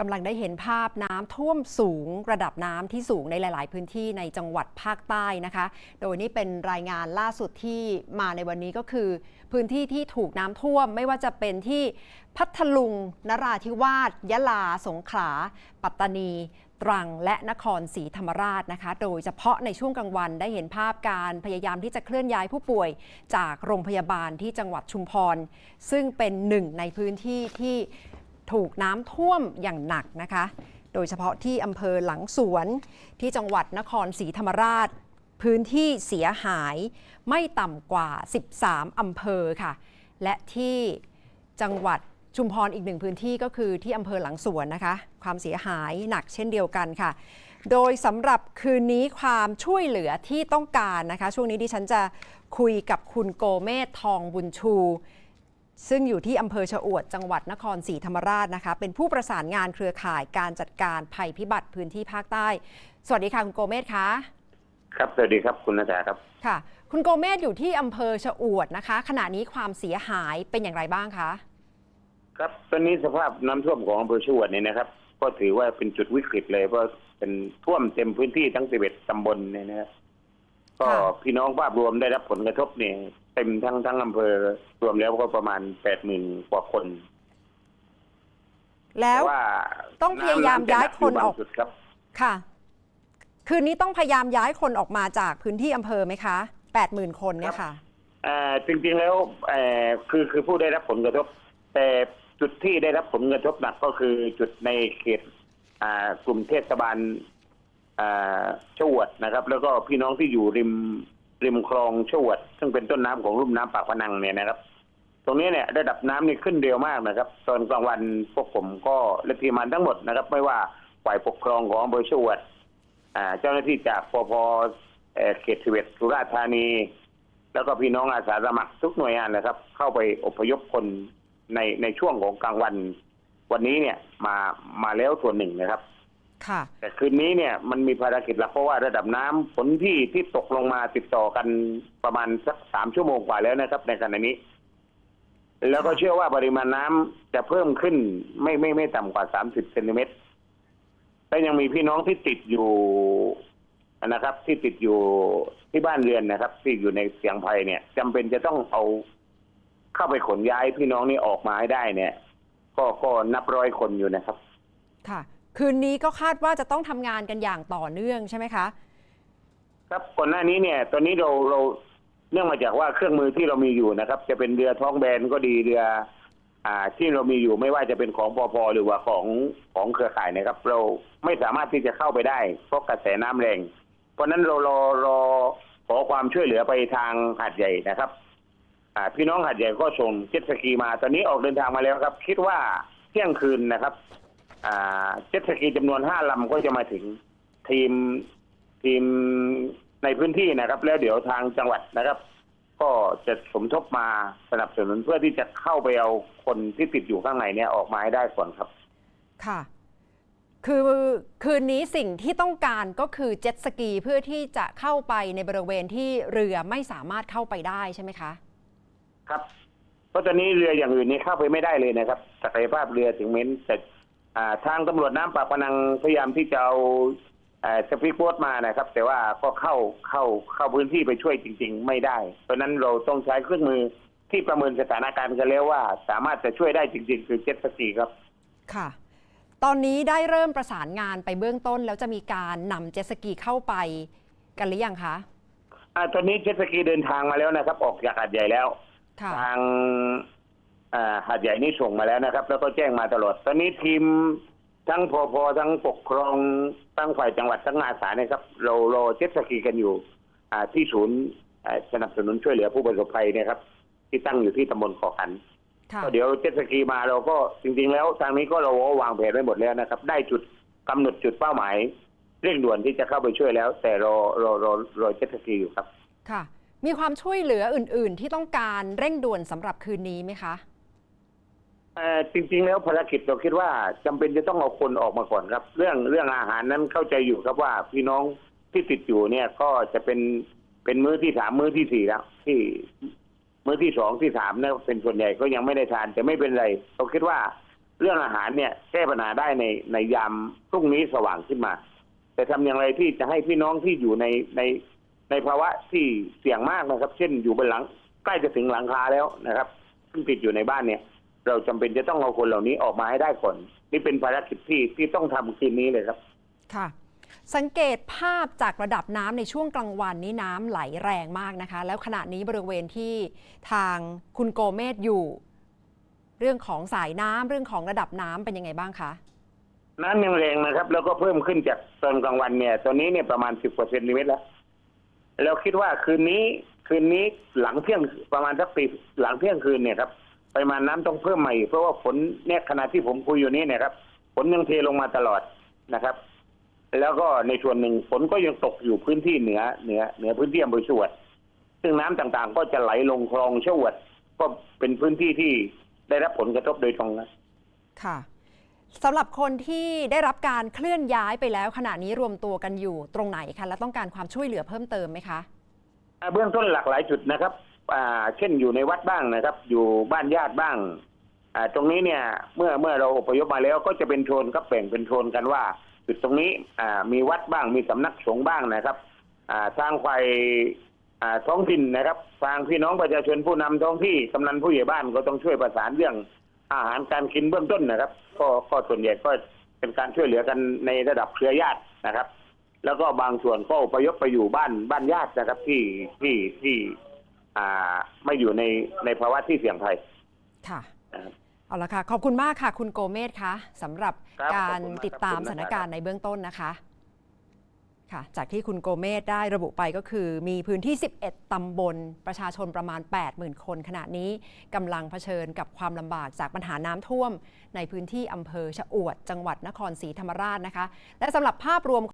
กำลังได้เห็นภาพน้ำท่วมสูงระดับน้ำที่สูงในหลาย ๆ พื้นที่ในจังหวัดภาคใต้นะคะ โดยนี่เป็นรายงานล่าสุดที่มาในวันนี้ก็คือ พื้นที่ที่ถูกน้ำท่วมไม่ว่าจะเป็นที่พัทลุง นราธิวาสยะลา สงขลา ปัตตานี ตรัง และนครศรีธรรมราชนะคะ โดยเฉพาะในช่วงกลางวันได้เห็นภาพการพยายามที่จะเคลื่อนย้ายผู้ป่วย จากโรงพยาบาลที่จังหวัดชุมพร ซึ่งเป็นหนึ่งในพื้นที่ที่ ถูกน้ำท่วมอย่างหนักนะคะ โดยเฉพาะที่อำเภอหลังสวนที่จังหวัดนครศรีธรรมราช พื้นที่เสียหายไม่ต่ำกว่า 13 อำเภอค่ะ และที่จังหวัดชุมพรอีกหนึ่งพื้นที่ก็คือที่อำเภอหลังสวนนะคะ ความเสียหายหนักเช่นเดียวกันค่ะ โดยสำหรับคืนนี้ความช่วยเหลือที่ต้องการนะคะ ช่วงนี้ดิฉันจะคุยกับคุณโกเมธทองบุญชู ซึ่งอยู่ที่อำเภอชะอวดจังหวัดนครศรีธรรมราชนะคะ เป็นผู้ประสานงานเครือข่ายการจัดการภัยพิบัติพื้นที่ภาคใต้ สวัสดีค่ะคุณโกเมธคะครับสวัสดีครับคุณนาจาครับค่ะ คุณโกเมธอยู่ที่อำเภอชะอวดนะคะ ขณะนี้ความเสียหายเป็นอย่างไรบ้างคะครับตอนนี้สภาพน้ำท่วมของอำเภอชวดเนี่ยนะครับ ก็ถือว่าเป็นจุดวิกฤตเลยเพราะเป็นท่วมเต็มพื้นที่ทั้ง11ตำบลเนี่ยนะครับก็ค่ะพี่น้องภาพรวมได้รับผลกระทบเนี่ยเต็มทั้งทั้งอำเภอรวมแล้วก็ประมาณ80,000กว่าคนแล้วต่ว่าต้องพยายามย้ายคนออกำจะหกยู่บางจุดครับ ค่ะ คืนนี้ต้องพยายามย้ายคนออกมาจากพื้นที่อำเภอไหมคะ80,000คนเนี่ยค่ะอ่าจริงๆแล้วเอ่อคือคือผู้ได้รับผลกระทบ แต่จุดที่ได้รับผลกระทบหนักก็คือจุดในเขตอ่ากลุ่มเทศบาลอ่าชวดนะครับ แล้วก็พี่น้องที่อยู่ริม ริมคลองชวด ซึ่งเป็นต้นน้ำของลุ่มน้ำปากพนังเนี่ยนะครับ ตรงนี้เนี่ยระดับน้ำนี่ขึ้นเร็วมากนะครับ ตอนกลางวันพวกผมก็และทีมงานทั้งหมดนะครับ ไม่ว่าฝ่ายปกครองของอำเภอชวดอ่าเจ้าหน้าที่จากปพเอ่อเขตสิเวตสุราษฎร์ธานี แล้วก็พี่น้องอาสาสมัครทุกหน่วยงานนะครับ เข้าไปอพยพคนในในช่วงของกลางวัน วันนี้เนี่ยมามาแล้วส่วนหนึ่งนะครับ ค่ะแต่คืนนี้เนี่ยมันมีภารกิจหลักเพราะว่าระดับน้ำฝนที่ที่ตกลงมาติดต่อกันประมาณสักสามชั่วโมงกว่าแล้วนะครับ ในขณะนี้ แล้วก็เชื่อว่าปริมาณน้ำจะเพิ่มขึ้นไม่ไม่ไม่ต่ำกว่าสามสิบเซนติเมตรและยังมีพี่น้องที่ติดอยู่นะครับ ที่ติดอยู่ที่บ้านเรือนนะครับ ที่อยู่ในเสียงภัยเนี่ยจำเป็นจะต้องเอาเข้าไปขนย้ายพี่น้องนี่ออกมาให้ได้เนี่ย ก็ก็นับร้อยคนอยู่นะครับ ค่ะ คืนนี้ก็คาดว่าจะต้องทำงานกันอย่างต่อเนื่องใช่ไหมคะ ครับก่อนหน้านี้เนี่ย ตอนนี้เราเราเนื่องมาจากว่าเครื่องมือที่เรามีอยู่นะครับ จะเป็นเรือท้องแบนก็ดีเรือ อ่าที่เรามีอยู่ไม่ว่าจะเป็นของปอพหรือว่าของของเครือข่ายนะครับ เราไม่สามารถที่จะเข้าไปได้เพราะกระแสน้ำแรง เพราะฉะนั้นเรารอรอขอความช่วยเหลือไปทางหาดใหญ่นะครับ อ่าพี่น้องหาดใหญ่ก็ส่งเจ็ตสกีมา ตอนนี้ออกเดินทางมาแล้วครับ คิดว่าเที่ยงคืนนะครับ เจ็ตสกีจำนวนห้าลำก็จะมาถึงทีมทีมในพื้นที่นะครับ แล้วเดี๋ยวทางจังหวัดนะครับ ก็จะสมทบมาสนับสนุนเพื่อที่จะเข้าไปเอาคนที่ติดอยู่ข้างในเนี่ยออกมาให้ได้ก่อนครับ ค่ะ คือคืนนี้สิ่งที่ต้องการก็คือเจ็ตสกีเพื่อที่จะเข้าไปในบริเวณที่เรือไม่สามารถเข้าไปได้ใช่ไหมคะ ครับ เพราะตอนนี้เรืออย่างอื่นนี่เข้าไปไม่ได้เลยนะครับศักยภาพเรือถึงเม้นแต่ อ่าทางตำรวจน้ำปากพนังพยายามที่จะเอาสปีกโบ๊ทมานะครับ แต่ว่าก็เข้าเข้าเข้าพื้นที่ไปช่วยจริง ๆ ไม่ได้ เพราะฉะนั้นเราต้องใช้เครื่องมือที่ประเมินสถานการณ์กันแล้วว่า สามารถจะช่วยได้จริง ๆ คือเจ็ตสกีครับ ค่ะ ตอนนี้ได้เริ่มประสานงานไปเบื้องต้น แล้วจะมีการนำเจ็ตสกีเข้าไปกันหรือยังคะอ่าตอนนี้เจ็ตสกีเดินทางมาแล้วนะครับ ออกจากหาดใหญ่แล้วค่ะทางอ่า หาดใหญ่นี่ส่งมาแล้วนะครับ แล้วก็แจ้งมาตลอด ตอนนี้ทีมทั้งพอพอทั้งปกครองทั้งฝ่ายจังหวัดทั้งอาสาเนี่ยครับ เรารอเจ็ตสกีกันอยู่ อ่าที่ศูนย์อ่าสนับสนุนช่วยเหลือผู้ประสบภัยเนะครับ ที่ตั้งอยู่ที่ตำบลขอขันค่ะก็เดี๋ยวเจ็ตสกีมาเราก็จริง ๆ แล้วทางนี้ก็เราวางแผนไว้หมดแล้วนะครับ ได้จุดกำหนดจุดเป้าหมายเร่งด่วนที่จะเข้าไปช่วยแล้ว แต่รอรอรอรอเจ็ตสกีอยู่ครับ ค่ะ มีความช่วยเหลืออื่น ๆ ที่ต้องการเร่งด่วนสำหรับคืนนี้ไหมคะเอ่อ จริงๆแล้วภารกิจเราคิดว่าจำเป็นจะต้องเอาคนออกมาก่อนครับ เรื่องเรื่องอาหารนั้นเข้าใจอยู่ครับว่าพี่น้องที่ติดอยู่เนี่ยก็จะเป็นเป็นมื้อที่สามมื้อที่สี่แล้วที่มื้อที่สองที่สามเนี่ยเป็นส่วนใหญ่ก็ยังไม่ได้ทานแต่ไม่เป็นไรเราคิดว่าเรื่องอาหารเนี่ยแก้ปัญหาได้ในในยามพรุ่งนี้สว่างขึ้นมา แต่ทำอย่างไรที่จะให้พี่น้องที่อยู่ในในในภาวะที่เสี่ยงมากนะครับ เช่นอยู่บนหลัง ใกล้จะถึงหลังคาแล้วนะครับซึ่งติดอยู่ในบ้านเนี่ย เราจำเป็นจะต้องเอาคนเหล่านี้ออกมาให้ได้ก่อน นี่เป็นภารกิจที่ที่ต้องทำคืนนี้เลยครับ ค่ะ สังเกตภาพจากระดับน้ำในช่วงกลางวันนี้น้ำไหลแรงมากนะคะ แล้วขณะนี้บริเวณที่ทางคุณโกเมศอยู่ เรื่องของสายน้ำเรื่องของระดับน้ำเป็นยังไงบ้างคะน้ำยังแรงนะครับ แล้วก็เพิ่มขึ้นจากตอนกลางวันเนี่ย ตอนนี้เนี่ยประมาณสิบกว่าเซนติเมตรแล้วเราคิดว่าคืนนี้คืนนี้หลังเที่ยงประมาณสักปีหลังเที่ยงคืนเนี่ยครับ ปริมาณน้ำต้องเพิ่มใหม่เพราะว่าฝนเนี่ยขณะที่ผมคุยอยู่นี้เนี่ยครับฝนยังเทลงมาตลอดนะครับ แล้วก็ในส่วนหนึ่งฝนก็ยังตกอยู่พื้นที่เหนือเหนือเหนือพื้นที่อำเภอชวด ซึ่งน้ำต่างๆ ก็จะไหลลงคลองชวด ก็เป็นพื้นที่ที่ได้รับผลกระทบโดยตรงนะค่ะสำหรับคนที่ได้รับการเคลื่อนย้ายไปแล้วขณะนี้รวมตัวกันอยู่ตรงไหนคะและต้องการความช่วยเหลือเพิ่มเติมไหมคะอ่าเบื้องต้นหลากหลายจุดนะครับ อ่าเช่นอยู่ในวัดบ้างนะครับ อยู่บ้านญาติบ้าง อ่า ตรงนี้เนี่ย เมื่อเมื่อเราอพยพมาแล้วก็จะเป็นโซนก็แบ่งเป็นโซนกันว่า จุดตรงนี้ อ่า มีวัดบ้าง มีสำนักสงฆ์บ้างนะครับ อ่าทางฝ่ายอ่าท้องถิ่นนะครับทางพี่น้องประชาชนผู้นำท้องที่กำนันผู้ใหญ่บ้านก็ต้องช่วยประสานเรื่องอาหารการกินเบื้องต้นนะครับ ก็ก็ส่วนใหญ่ก็เป็นการช่วยเหลือกันในระดับเครือญาตินะครับ แล้วก็บางส่วนก็อพยพไปอยู่บ้านบ้านญาตินะครับที่ที่ที่ อ่าไม่อยู่ในในภาวะที่เสี่ยงภัย ค่ะ นะครับ เอาละค่ะ ขอบคุณมากค่ะ คุณโกเมศคะสำหรับครับการขอบคุณมากติดตามครับ สถานการณ์ในเบื้องต้นนะคะ ค่ะ จากที่คุณโกเมศได้ระบุไปก็คือ มีพื้นที่ 11 ตำบล ประชาชนประมาณ 80,000 คนขณะนี้กำลังเผชิญกับความลำบากจากปัญหาน้ำท่วม ในพื้นที่อำเภอชะอวด จังหวัดนครศรีธรรมราชนะคะ และสำหรับภาพรวม